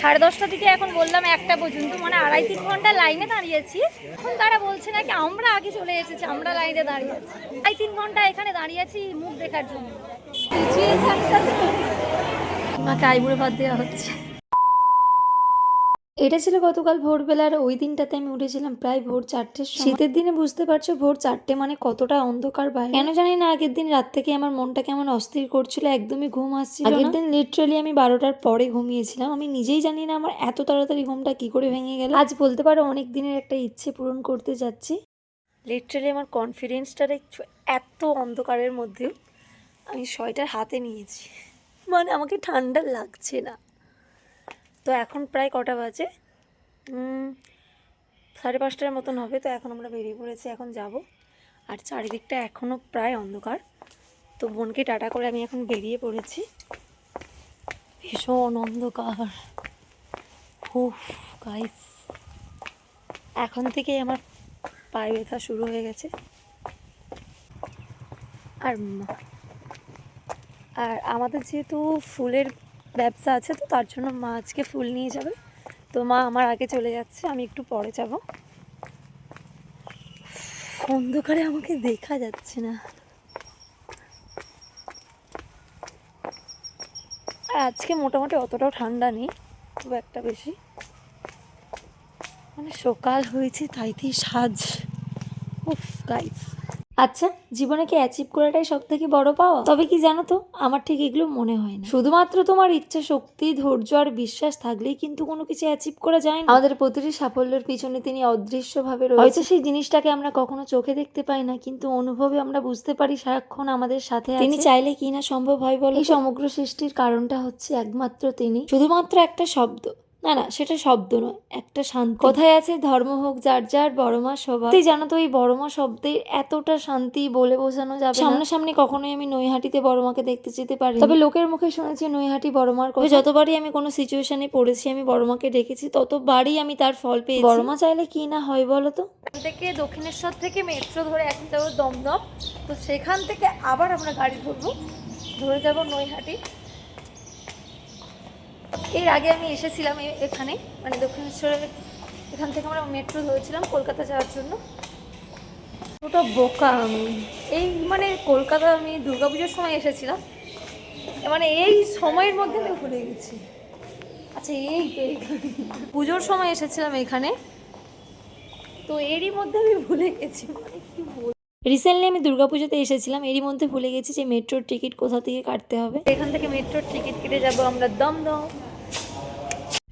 সাড়ে দশটা দিকে এখন বললাম একটা পর্যন্ত মানে আড়াই তিন ঘণ্টা লাইনে দাঁড়িয়েছি। এখন তারা বলছে নাকি আমরা আগে চলে এসেছি, আমরা লাইনে দাঁড়িয়ে আছি আড়াই তিন ঘণ্টা এখানে দাঁড়িয়ে আছি মুখ দেখার জন্য। মাকে আইবুড়ো ভাত দেওয়া হচ্ছে। এটা ছিল গতকাল ভোরবেলার ওই দিনটাতে আমি উঠেছিলাম প্রায় ভোর সময়। শীতের দিনে বুঝতে পারছ, ভোর চারটে মানে কতটা অন্ধকার বাইরে। কেন জানি না, আগের দিন রাত থেকে আমার মনটা কেমন অস্থির করছিল, একদমই ঘুম আসছিল আগের দিন লিটারালি আমি বারোটার পরে ঘুমিয়েছিলাম। আমি নিজেই জানি না আমার এত তাড়াতাড়ি ঘুমটা কি করে ভেঙে গেল। আজ বলতে পারো অনেক দিনের একটা ইচ্ছে পূরণ করতে যাচ্ছি। লিটারালি আমার কনফিডেন্সটা দেখছ, এত অন্ধকারের মধ্যেও আমি সোয়েটার হাতে নিয়েছি। মানে আমাকে ঠান্ডা লাগছে না। তো এখন প্রায় কটা বাজে। সাড়ে পাঁচটার মতন হবে, তো এখন আমরা বেরিয়ে পড়েছি, এখন যাব। আর চারিদিকটা এখনও প্রায় অন্ধকার। তো বোনকে টাটা করে আমি এখন বেরিয়ে পড়েছি। ভীষণ অন্ধকার। হুফ এখন থেকেই আমার পায়ে ব্যথা শুরু হয়ে গেছে। আর আর আমাদের যেহেতু ফুলের ব্যবসা আছে তো, তার জন্য মা আজকে ফুল নিয়ে যাবে। তো মা আমার আগে চলে যাচ্ছে, আমি একটু পরে যাব। অন্ধকারে আমাকে দেখা যাচ্ছে না। আর আজকে মোটামুটি অতটাও ঠান্ডা নেই, খুব একটা বেশি। মানে সকাল হয়েছে তাইতেই সাজ। উফ গাইস আচ্ছা জীবনে কি অ্যাচিভ করাটাই সব থেকে বড় পাওয়া? তবে কি জানো তো আমার ঠিক এগুলো মনে হয় না। শুধুমাত্র তোমার ইচ্ছা শক্তি ধৈর্য আর বিশ্বাস থাকলেই কিন্তু কোনো কিছু অ্যাচিভ করা যায় না। আমাদের প্রতিটি সাফল্যের পিছনে তিনি অদৃশ্যভাবে হয়তো সেই জিনিসটাকে আমরা কখনো চোখে দেখতে পাই না কিন্তু অনুভবে আমরা বুঝতে পারি সারাক্ষণ আমাদের সাথে তিনি চাইলে কি না সম্ভব হয় বলে এই সমগ্র সৃষ্টির কারণটা হচ্ছে একমাত্র তিনি। শুধুমাত্র একটা শব্দ। না না সেটা শব্দ নয় একটা শান্তি। কোথায় আছে ধর্ম হোক যার যার বড়মা তুই জানো তো এই বড়মা শব্দের এতটা শান্তি বলে বোঝানো যাবে না। সামনাসামনি কখনোই আমি নৈহাটিতে বড়মাকে দেখতে যেতে পারি তবে লোকের মুখে শুনেছি নৈহাটি বড়মার কথা। যতবারই আমি কোনো সিচুয়েশনে পড়েছি আমি বড়মাকে ডেকেছি ততবারই আমি তার ফল পেয়েছি। বড়মা চাইলে কি না হয় বলো তো? থেকে দক্ষিণেশ্বর থেকে মেট্রো ধরে এখন যাব দমদম। তো সেখান থেকে আবার আমরা গাড়ি ধরবো। ধরে যাব নৈহাটি। এর আগে আমি এসেছিলাম এখানে মানে দক্ষিণেশ্বরের এখান থেকে আমরা মেট্রো ধরেছিলাম কলকাতা যাওয়ার জন্য। ওটা বোকা আমি। এই মানে কলকাতা আমি দুর্গাপুজোর সময় এসেছিলাম। মানে এই সময়ের মধ্যে আমি ভুলে গেছি। আচ্ছা এই পুজোর সময় এসেছিলাম এখানে। তো এরই মধ্যে আমি ভুলে গেছি। মানে কি বল রিসেন্টলি আমি দুর্গাপুজোতে এসেছিলাম এরই মধ্যে ভুলে গেছি যে মেট্রোর টিকিট কোথা থেকে কাটতে হবে। এখান থেকে মেট্রোর টিকিট কেটে যাব আমরা দমদম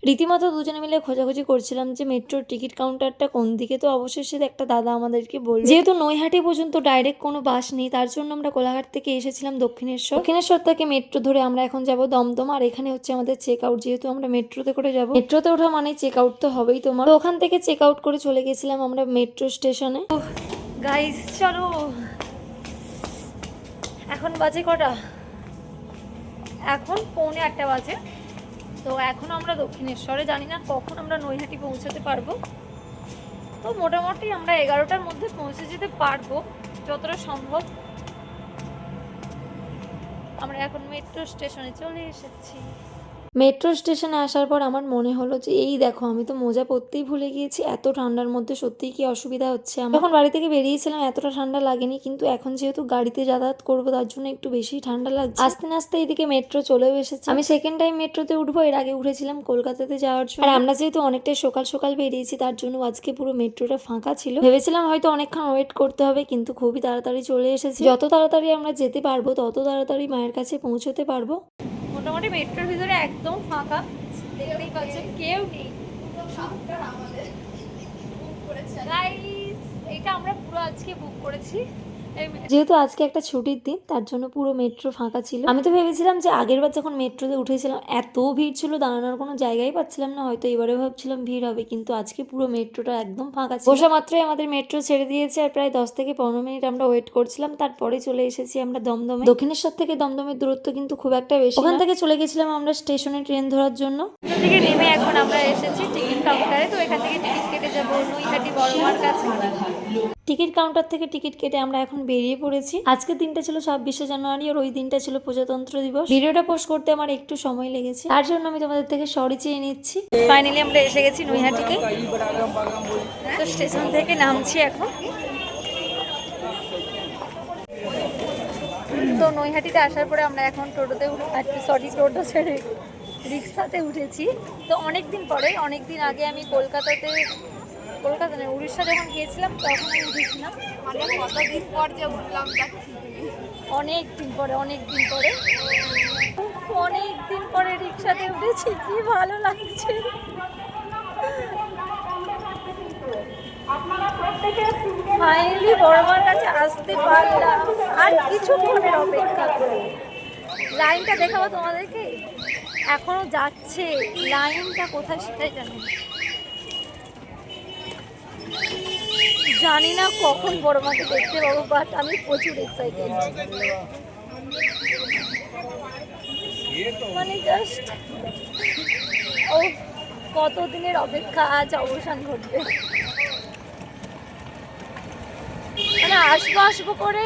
রীতিমতো দুজনে মিলে খোঁজাখুঁজি করছিলাম যে মেট্রোর টিকিট কাউন্টারটা কোন দিকে। তো অবশেষে একটা দাদা আমাদেরকে বলল যেহেতু নৈহাটি পর্যন্ত ডাইরেক্ট কোনো বাস নেই তার জন্য আমরা কোলাঘাট থেকে এসেছিলাম দক্ষিণেশ্বর। দক্ষিণেশ্বর থেকে মেট্রো ধরে আমরা এখন যাব দমদম আর এখানে হচ্ছে আমাদের চেক আউট যেহেতু আমরা মেট্রোতে করে যাব। মেট্রোতে ওঠা মানে চেক আউট তো হবেই তোমার। ওখান থেকে চেক আউট করে চলে গেছিলাম আমরা মেট্রো স্টেশনে। গাইস চলো। এখন বাজে কটা? এখন পৌনে একটা বাজে। তো এখন আমরা দক্ষিণেশ্বরে, জানি না কখন আমরা নৈহাটি পৌঁছাতে পারব। তো মোটামুটি আমরা এগারোটার মধ্যে পৌঁছে যেতে পারব, যতটা সম্ভব। আমরা এখন মেট্রো স্টেশনে চলে এসেছি। মেট্রো স্টেশনে আসার পর আমার মনে হলো যে, এই দেখো, আমি তো মোজা পরতেই ভুলে গিয়েছি। এত ঠান্ডার মধ্যে সত্যিই কি অসুবিধা হচ্ছে আমি যখন বাড়ি থেকে বেরিয়েছিলাম, এতটা ঠান্ডা লাগেনি, কিন্তু এখন যেহেতু গাড়িতে যাতায়াত করব, তার জন্য একটু বেশি ঠান্ডা লাগছে। আস্তে আস্তে এদিকে মেট্রো চলেও এসেছে। আমি সেকেন্ড টাইম মেট্রোতে উঠবো, এর আগে উঠেছিলাম কলকাতাতে যাওয়ার জন্য। আর আমরা যেহেতু অনেকটাই সকাল সকাল বেরিয়েছি, তার জন্য আজকে পুরো মেট্রোটা ফাঁকা ছিল। ভেবেছিলাম হয়তো অনেকক্ষণ ওয়েট করতে হবে, কিন্তু খুবই তাড়াতাড়ি চলে এসেছে। যত তাড়াতাড়ি আমরা যেতে পারব, তত তাড়াতাড়ি মায়ের কাছে পৌঁছতে পারব। মোটামুটি মেট্রোর ভিতরে একদম ফাঁকা। দেখতেই পাচ্ছেন কেউ নেই। এটা আমরা পুরো আজকে বুক করেছি। যেহেতু আজকে একটা ছুটির দিন তার জন্য পুরো মেট্রো ফাঁকা ছিল। আমি তো ভেবেছিলাম যে আগের বার যখন মেট্রোতে উঠেছিলাম এত ভিড় ছিল দাঁড়ানোর কোনো জায়গায় পাচ্ছিলাম না। হয়তো এবারে ভাবছিলাম ভিড় হবে কিন্তু আজকে পুরো মেট্রোটা একদম ফাঁকা ছিল। বসা মাত্রই আমাদের মেট্রো ছেড়ে দিয়েছে আর প্রায় দশ থেকে পনেরো মিনিট আমরা ওয়েট করছিলাম। তারপরে চলে এসেছি আমরা দমদমে। দক্ষিণেশ্বর থেকে দমদমের দূরত্ব কিন্তু খুব একটা বেশি ওখান থেকে চলে গেছিলাম আমরা স্টেশনে ট্রেন ধরার জন্য। থেকে নেমে এখন আমরা এসেছি টিকিট কাউন্টারে তো এখান থেকে টিকিট কেটে যাব নৈহাটি বড়মার কাছে টিকিট কাউন্টার থেকে টিকিট কেটে আমরা এখন বেরিয়ে পড়েছি। আজকের দিনটা ছিল ছাব্বিশে জানুয়ারি আর ওই দিনটা ছিল প্রজাতন্ত্র দিবস। ভিডিওটা পোস্ট করতে আমার একটু সময় লেগেছে। তার জন্য আমি তোমাদের থেকে সরি চেয়ে নিচ্ছি। ফাইনালি আমরা এসে গেছি নৈহাটিকে তো স্টেশন থেকে নামছি এখন। তো নৈহাটিতে আসার পরে আমরা এখন টোটোতে সরি টোটো ছেড়ে রিক্সাতে উঠেছি। তো অনেক দিন পরে অনেক দিন আগে আমি কলকাতাতে কলকাতা নয় উড়িষ্যা যখন গিয়েছিলাম তখন আমি উঠেছিলাম মানে কতদিন পর যে উঠলাম অনেক দিন পরে অনেক দিন পরে। অনেক দিন পরে রিক্সাতে উঠেছি কি ভালো লাগছে। ফাইনালি বড়মার কাছে আসতে পারলাম। আর কিছুক্ষণের অপেক্ষা লাইনটা দেখাবো তোমাদেরকে? এখনও যাচ্ছে। লাইনটা কোথায় সেটাই জানি জানি না কখন বড় মাকে দেখতে পাবো বাট আমি প্রচুর এক্সাইটেড মানে জাস্ট ও কত দিনের অপেক্ষা আজ অবসান ঘটবে? মানে আসব আসব করে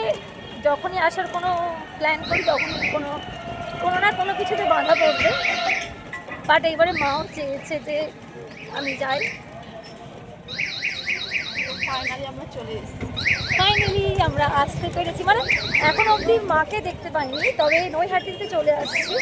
যখনই আসার কোনো প্ল্যান করি, তখনই কোনো কোনো না কোনো কিছুতে বাধা পড়বে। বাট এইবারে মাও চেয়েছে যে আমি যাই। ফাইনালি আমরা আমরা আসতে পেরেছি। মানে এখন অবধি মাকে দেখতে পাইনি, তবে নৈহাটিতে চলে আসছি।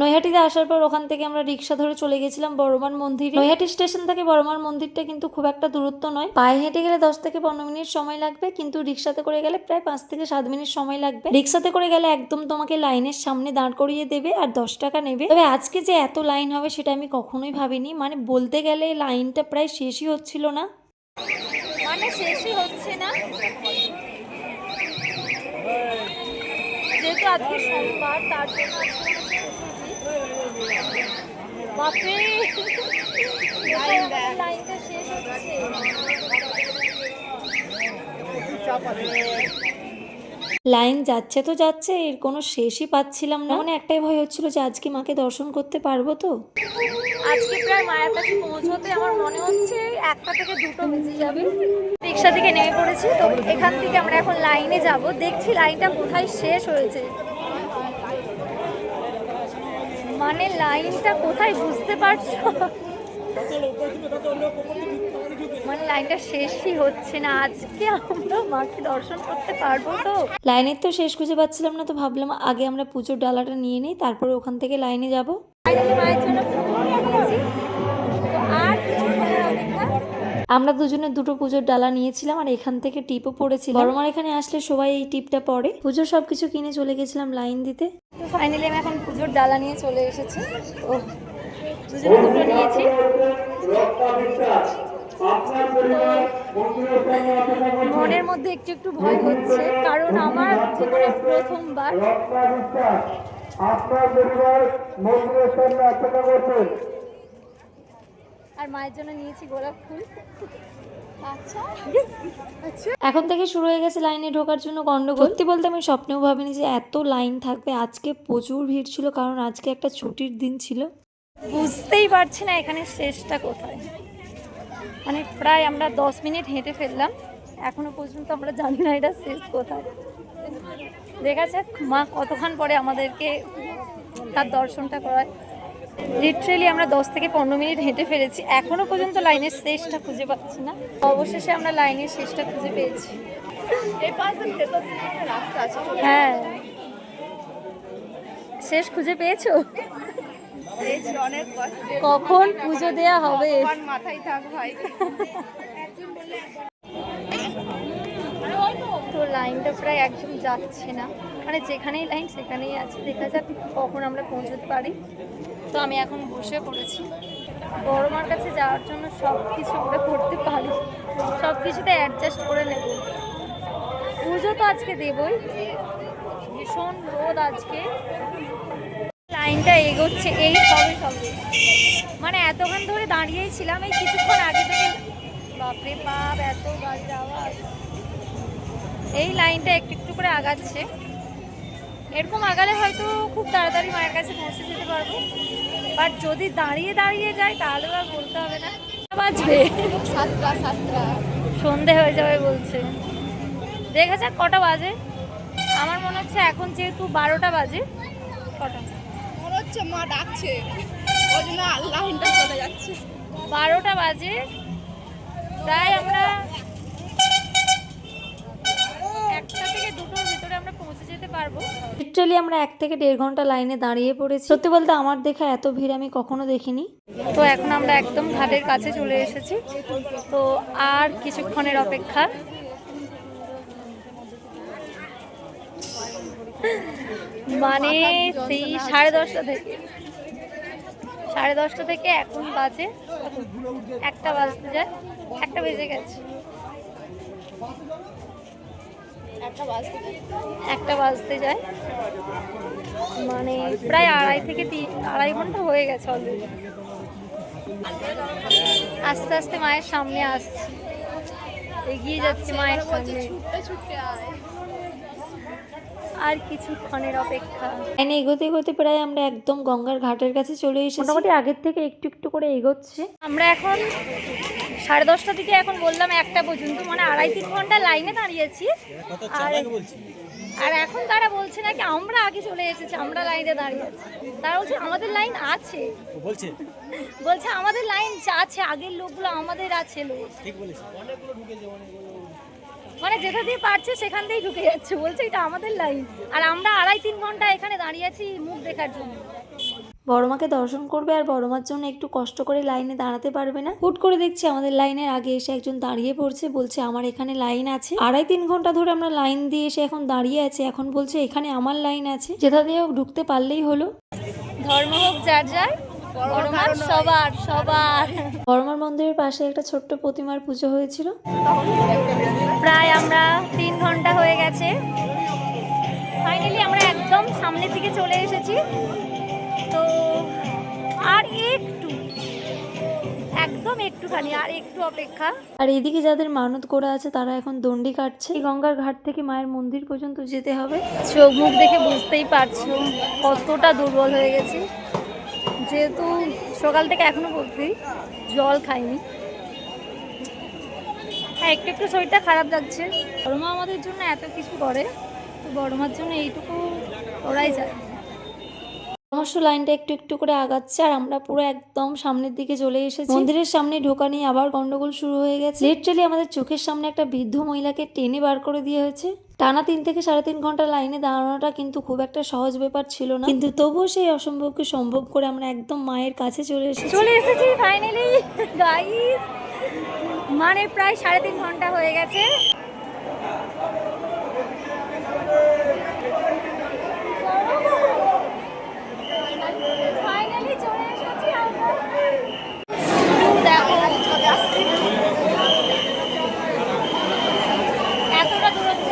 নৈহাটিতে আসার পর ওখান থেকে আমরা রিক্সা ধরে চলে গেছিলাম বড়মান মন্দির। নৈহাটি স্টেশন থেকে বড়মান মন্দিরটা কিন্তু খুব একটা দূরত্ব নয়। পায়ে হেঁটে গেলে দশ থেকে পনেরো মিনিট সময় লাগবে, কিন্তু রিক্সাতে করে গেলে প্রায় পাঁচ থেকে সাত মিনিট সময় লাগবে। রিক্সাতে করে গেলে একদম তোমাকে লাইনের সামনে দাঁড় করিয়ে দেবে আর দশ টাকা নেবে। তবে আজকে যে এত লাইন হবে সেটা আমি কখনোই ভাবিনি। মানে বলতে গেলে লাইনটা প্রায় শেষই হচ্ছিল না। মানে শেষই হচ্ছে না। যেহেতু আজকে সোমবার তার দেখ। লাইনটা শেষ হচ্ছে। লাইন যাচ্ছে তো যাচ্ছে এর কোনো শেষই পাচ্ছিলাম না। মানে একটাই ভয় হচ্ছিল যে আজকে মাকে দর্শন করতে পারব তো। আজকে প্রায় মায়ের কাছে পৌঁছতে আমার মনে হচ্ছে একটা থেকে দুটো বেজে যাবে। রিক্সা থেকে নেমে পড়েছি তো এখান থেকে আমরা এখন লাইনে যাব। দেখছি লাইনটা কোথায় শেষ হয়েছে। মানে লাইনটা কোথায় বুঝতে পারছ? মানে লাইনটা শেষই হচ্ছে না। আজকে আমরা মাকে দর্শন করতে পারব তো। লাইনের তো শেষ খুঁজে পাচ্ছিলাম না তো ভাবলাম আগে আমরা পুজোর ডালাটা নিয়ে নিই তারপরে ওখান থেকে লাইনে যাব। মায়ের জন্য ফুল নিয়েছি। তো আর আমরা দুজনে দুটো পুজোর ডালা নিয়েছিলাম আর এখান থেকে টিপও পড়েছিল বড়মার এখানে আসলে সবাই এই টিপটা পড়ে। পুজোর সবকিছু কিনে চলে গেছিলাম লাইন দিতে। তো ফাইনালি আমি এখন পুজোর ডালা নিয়ে চলে এসেছি। ও দুজনে দুটো নিয়েছি। মনের মধ্যে একটু একটু ভয় হচ্ছে কারণ আমার জীবনে প্রথমবার। আপনার পরিবার মন্দিরের সামনে অপেক্ষা করছেন আর মায়ের জন্য নিয়েছি গোলাপ ফুল। আচ্ছা। এখন থেকে শুরু হয়ে গেছে লাইনে ঢোকার জন্য গন্ডগোল। সত্যি বলতে আমি স্বপ্নেও ভাবিনি যে এত লাইন থাকবে। আজকে প্রচুর ভিড় ছিল কারণ আজকে একটা ছুটির দিন ছিল। বুঝতেই পারছি না এখানে শেষটা কোথায়। মানে প্রায় আমরা দশ মিনিট হেঁটে ফেললাম। এখনও পর্যন্ত আমরা জানি না এটা শেষ কোথায়। দেখা যাক মা কতক্ষণ পরে আমাদেরকে তার দর্শনটা করায়। লিটারেলি আমরা দশ থেকে পনেরো মিনিট হেঁটে ফেলেছি। এখনও পর্যন্ত লাইনের শেষটা খুঁজে পাচ্ছি না। অবশেষে আমরা লাইনের শেষটা খুঁজে পেয়েছি। হ্যাঁ। শেষ খুঁজে পেয়েছ? কখন পুজো দেয়া হবে? মাথায় থাক ভাই। তো লাইনটা প্রায় একদম যাচ্ছে না। মানে যেখানেই লাইন সেখানেই আছে। দেখা যাক কখন আমরা পৌঁছতে পারি। তো আমি এখন বসে পড়েছি। বড় মার কাছে যাওয়ার জন্য সব কিছু আমরা করতে পারি। সব কিছুতে অ্যাডজাস্ট করে নেব। পুজো তো আজকে দেবই। ভীষণ রোদ আজকে। লাইনটা এগোচ্ছে এই সবে সবে। মানে এতক্ষণ ধরে দাঁড়িয়েই ছিলাম এই কিছুক্ষণ আগে থেকে বাপরে বাপ এত গাড়ির আওয়াজ। এই লাইনটা একটু একটু করে আগাচ্ছে। এরকম আগালে হয়তো খুব তাড়াতাড়ি মায়ের কাছে পৌঁছে যেতে পারব। বাট যদি দাঁড়িয়ে দাঁড়িয়ে যায় তাহলে আর বলতে হবে না। বাজবে। সাতটা সাতটা। সন্ধে হয়ে যাবে বলছে। দেখা যাক কটা বাজে। আমার মনে হচ্ছে এখন যেহেতু বারোটা বাজে কটা? হচ্ছে মা ডাকছে। ওই জন্য লাইনটা চলে যাচ্ছে। বারোটা বাজে। প্রায় আমরা একটা থেকে দুটোর ভিতরে আমরা পারব। লিটারালি আমরা এক থেকে দেড় ঘণ্টা লাইনে দাঁড়িয়ে পড়েছি। সত্যি বলতে আমার দেখা এত ভিড় আমি কখনো দেখিনি। তো এখন আমরা একদম ঘাটের কাছে চলে এসেছি। তো আর কিছুক্ষণের অপেক্ষা। মানে সেই সাড়ে দশটা থেকে। সাড়ে দশটা থেকে এখন বাজে একটা বাজতে যায় একটা বেজে গেছে। একটা বাজতে যায়। মানে প্রায় আড়াই থেকে তিন আড়াই ঘণ্টা হয়ে গেছে অলরেডি আস্তে আস্তে মায়ের সামনে আসছি। এগিয়ে যাচ্ছে মায়ের সামনে। আর কিছুক্ষণের অপেক্ষা। লাইনে এগোতে এগোতে প্রায় আমরা একদম গঙ্গার ঘাটের কাছে চলে এসেছি। মোটামুটি আগের থেকে একটু একটু করে এগোচ্ছে। আমরা এখন সাড়ে দশটা থেকে এখন বললাম একটা পর্যন্ত মানে আড়াই তিন ঘণ্টা লাইনে দাঁড়িয়েছি। আর আর এখন তারা বলছে নাকি আমরা আগে চলে এসেছি আমরা লাইনে দাঁড়িয়ে আছি তারা বলছে আমাদের লাইন আছে। বলছে? বলছে আমাদের লাইন আছে আগের লোকগুলো আমাদের আছে লোক। ঠিক বলেছে মানে যেটা দিয়ে পারছে সেখান দিয়েই ঢুকে যাচ্ছে বলছে এটা আমাদের লাইন আর আমরা আড়াই তিন ঘণ্টা এখানে দাঁড়িয়ে আছি মুখ দেখার জন্য। বড়মাকে দর্শন করবে আর বড়মার জন্য একটু কষ্ট করে লাইনে দাঁড়াতে পারবে না? হুট করে দেখছি আমাদের লাইনের আগে এসে একজন দাঁড়িয়ে পড়ছে বলছে আমার এখানে লাইন আছে। আড়াই তিন ঘণ্টা ধরে আমরা লাইন দিয়ে এসে এখন দাঁড়িয়ে আছে এখন বলছে এখানে আমার লাইন আছে। যেটা দিয়ে হোক ঢুকতে পারলেই হলো। ধর্ম হোক যার যার বড়মার সবার সবার। বড়মার মন্দিরের পাশে একটা ছোট্ট প্রতিমার পুজো হয়েছিল। প্রায় আমরা তিন ঘণ্টা হয়ে গেছে। ফাইনালি আমরা একদম সামনের দিকে চলে এসেছি। তো আর একটু একদম একটুখানি আর একটু অপেক্ষা। আর এদিকে যাদের মানত করা আছে তারা এখন দণ্ডি কাটছে। এই গঙ্গার ঘাট থেকে মায়ের মন্দির পর্যন্ত যেতে হবে। চোখ মুখ দেখে বুঝতেই পারছ কতটা দুর্বল হয়ে গেছি। যেহেতু সকাল থেকে এখনও পর্যন্তই জল খাইনি। হ্যাঁ একটু একটু শরীরটা খারাপ লাগছে বড়মা আমাদের জন্য এত কিছু করে, তো বড়মার জন্য এইটুকু ওরাই যায়। পরামর্শ লাইনটা একটু একটু করে আগাচ্ছে আর আমরা পুরো একদম সামনের দিকে চলে এসেছি। মন্দিরের সামনে ঢোকা নিয়ে আবার গন্ডগোল শুরু হয়ে গেছে। লিটারালি আমাদের চোখের সামনে একটা বৃদ্ধ মহিলাকে টেনে বার করে দিয়ে হয়েছে। টানা তিন থেকে সাড়ে তিন ঘণ্টা লাইনে দাঁড়ানোটা কিন্তু খুব একটা সহজ ব্যাপার ছিল না। কিন্তু তবুও সেই অসম্ভবকে সম্ভব করে আমরা একদম মায়ের কাছে চলে এসেছি। চলে এসেছি ফাইনালি গাইস মানে প্রায় সাড়ে তিন ঘণ্টা হয়ে গেছে ফাইনালি চলে এসেছি আমরা দেখো এতটা দূরত্ব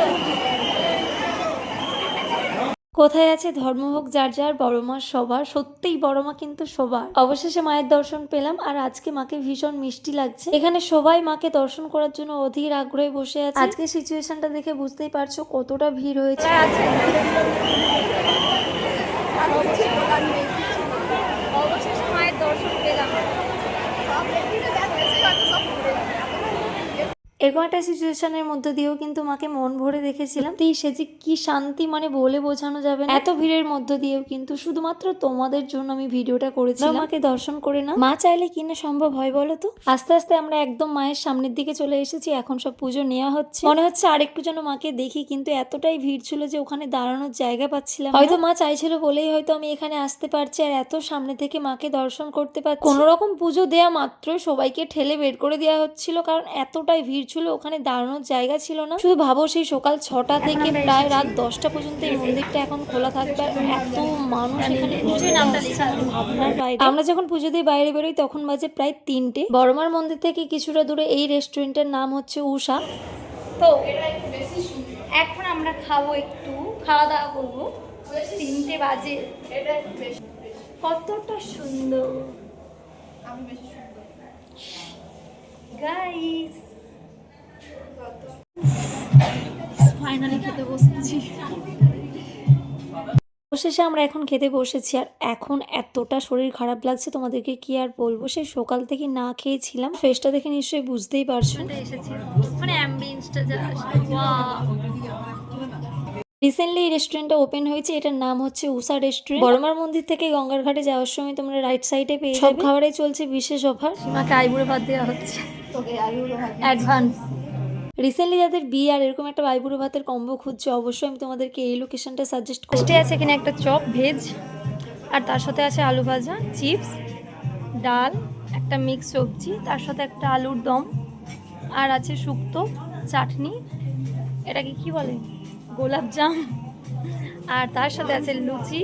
কোথায় আছে ধর্ম হোক, যার যার বড় মা সবার, সত্যিই বড় মা কিন্তু সবার। অবশেষে মায়ের দর্শন পেলাম, আর আজকে মাকে ভীষণ মিষ্টি লাগছে। এখানে সবাই মাকে দর্শন করার জন্য অধীর আগ্রহে বসে আছে। আজকে সিচুয়েশনটা দেখে বুঝতেই পারছ কতটা ভিড় হয়েছে আছে আর কিছু বলার নেই অবশেষে মায়ের দর্শন পেলাম সব এদিকে দেখতেছি হয়তো সব ঘুরে যাবে এরকম একটা সিচুয়েশনের মধ্যে দিয়েও কিন্তু মাকে মন ভরে দেখেছিলাম। তো সে যে কি শান্তি মানে বলে বোঝানো যাবে না। এত ভিড়ের মধ্যে দিয়েও কিন্তু শুধুমাত্র তোমাদের জন্য আমি ভিডিওটা করেছিলাম। মাকে দর্শন করে না মা চাইলে কিনা সম্ভব হয় বলো তো? আস্তে আস্তে আমরা একদম মায়ের সামনের দিকে চলে এসেছি এখন সব পুজো নেওয়া হচ্ছে। মনে হচ্ছে আরেকটু যেন মাকে দেখি কিন্তু এতটাই ভিড় ছিল যে ওখানে দাঁড়ানোর জায়গা পাচ্ছিলাম হয়তো মা চাইছিল বলেই হয়তো আমি এখানে আসতে পারছি আর এত সামনে থেকে মাকে দর্শন করতে পারছি। কোনো রকম পুজো দেয়া মাত্রই সবাইকে ঠেলে বের করে দেওয়া হচ্ছিল কারণ এতটাই ভিড় ছিল ওখানে দাঁড়ানোর জায়গা ছিল না। শুধু ভাবো সেই সকাল ছটা থেকে প্রায় রাত দশটা পর্যন্ত এই মন্দিরটা এখন খোলা থাকবে। আর এত মানুষ এখানে ভাবনার বাইরে। আমরা যখন পুজো দিয়ে বাইরে বেরোই তখন বাজে প্রায় তিনটে। বড়মার মন্দির থেকে কিছুটা দূরে এই রেস্টুরেন্টের নাম হচ্ছে উষা। তো এখন আমরা খাব একটু খাওয়া দাওয়া করব। তিনটে বাজে। এটা একটু বেশি কতটা সুন্দর। সুন্দর গাইস ফাইনালি খেতে বসতেছি শেষে আমরা এখন খেতে বসেছি আর এখন এতটা শরীর খারাপ লাগছে তোমাদেরকে কি আর বলব? সেই সকাল থেকে না খেয়েছিলাম। ফেসটা দেখে নিশ্চয়ই বুঝতেই পারছ। এসেছি। মানে অ্যাম্বিয়েন্সটা রিসেন্টলি এই রেস্টুরেন্টটা ওপেন হয়েছে এটার নাম হচ্ছে উষা রেস্টুরেন্ট বড়মার মন্দির থেকে গঙ্গার ঘাটে যাওয়ার সময় তোমরা রাইট সাইডে পেয়ে সব খাবারে চলছে বিশেষ অফার সীমাকে আইবুড়ো ভাত দেওয়া হচ্ছে। অ্যাডভান্স রিসেন্টলি যাদের বিয়ে আর এরকম একটা আইবুড়ো ভাতের কম্বো খুঁজছে, অবশ্যই আমি তোমাদেরকে এই লোকেশনটা সাজেস্ট করতে আছে এখানে একটা চপ ভেজ আর তার সাথে আছে আলু ভাজা চিপস ডাল, একটা মিক্স সবজি, তার সাথে একটা আলুর দম, আর আছে শুক্তো, চাটনি, এটাকে কি বলে? গোলাপ জাম, আর তার সাথে আছে লুচি,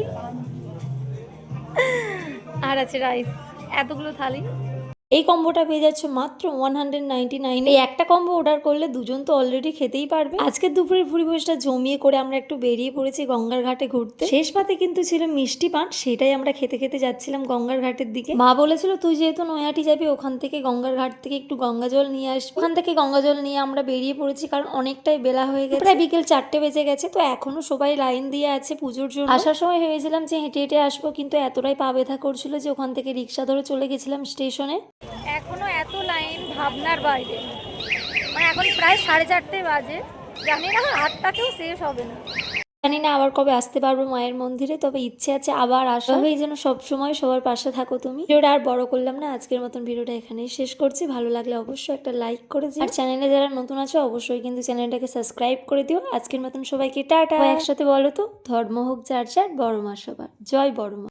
আর আছে রাইস এতগুলো থালি। এই কম্বোটা পেয়ে যাচ্ছে মাত্র ওয়ান হান্ড্রেড নাইনটি নাইন এই একটা কম্বো অর্ডার করলে দুজন তো অলরেডি খেতেই পারবে। আজকে দুপুরের পরিবেশটা জমিয়ে করে আমরা একটু বেরিয়ে পড়েছি গঙ্গার ঘাটে ঘুরতে। শেষ পাতে কিন্তু ছিল মিষ্টি পান, সেটাই আমরা খেতে খেতে যাচ্ছিলাম গঙ্গার ঘাটের দিকে। মা বলেছিল, তুই যেহেতু নয়াটি যাবি, ওখান থেকে গঙ্গার ঘাট থেকে একটু গঙ্গা জল নিয়ে আসবি ওখান থেকে গঙ্গা জল নিয়ে আমরা বেরিয়ে পড়েছি কারণ অনেকটাই বেলা হয়ে গেছে। প্রায় বিকেল চারটে বেজে গেছে, তো এখনও সবাই লাইন দিয়ে আছে পুজোর জন্য। আসার সময় ভেবেছিলাম যে হেঁটে হেঁটে আসব, কিন্তু এতটাই পা ব্যথা করছিল যে ওখান থেকে রিক্সা ধরে চলে গেছিলাম স্টেশনে। লাইন ভাবনার বাইরে। মানে এখন প্রায় সাড়ে চারটে বাজে। জানি না আটটাকেও শেষ হবে না। জানি না আবার কবে আসতে পারব মায়ের মন্দিরে, তবে ইচ্ছে আছে আবার আসা এই যেন সবসময় সবার পাশে থাকো তুমি। ভিডিওটা আর বড় করলাম না, আজকের মতন ভিডিওটা এখানেই শেষ করছি। ভালো লাগলে অবশ্যই একটা লাইক করে দিও। আর চ্যানেলে যারা নতুন আছো, অবশ্যই কিন্তু চ্যানেলটাকে সাবস্ক্রাইব করে দিও। আজকের মতন সবাইকে টাটা। একসাথে বলো তো, ধর্ম হোক যার যার, বড় মা সবার। জয় বড় মা।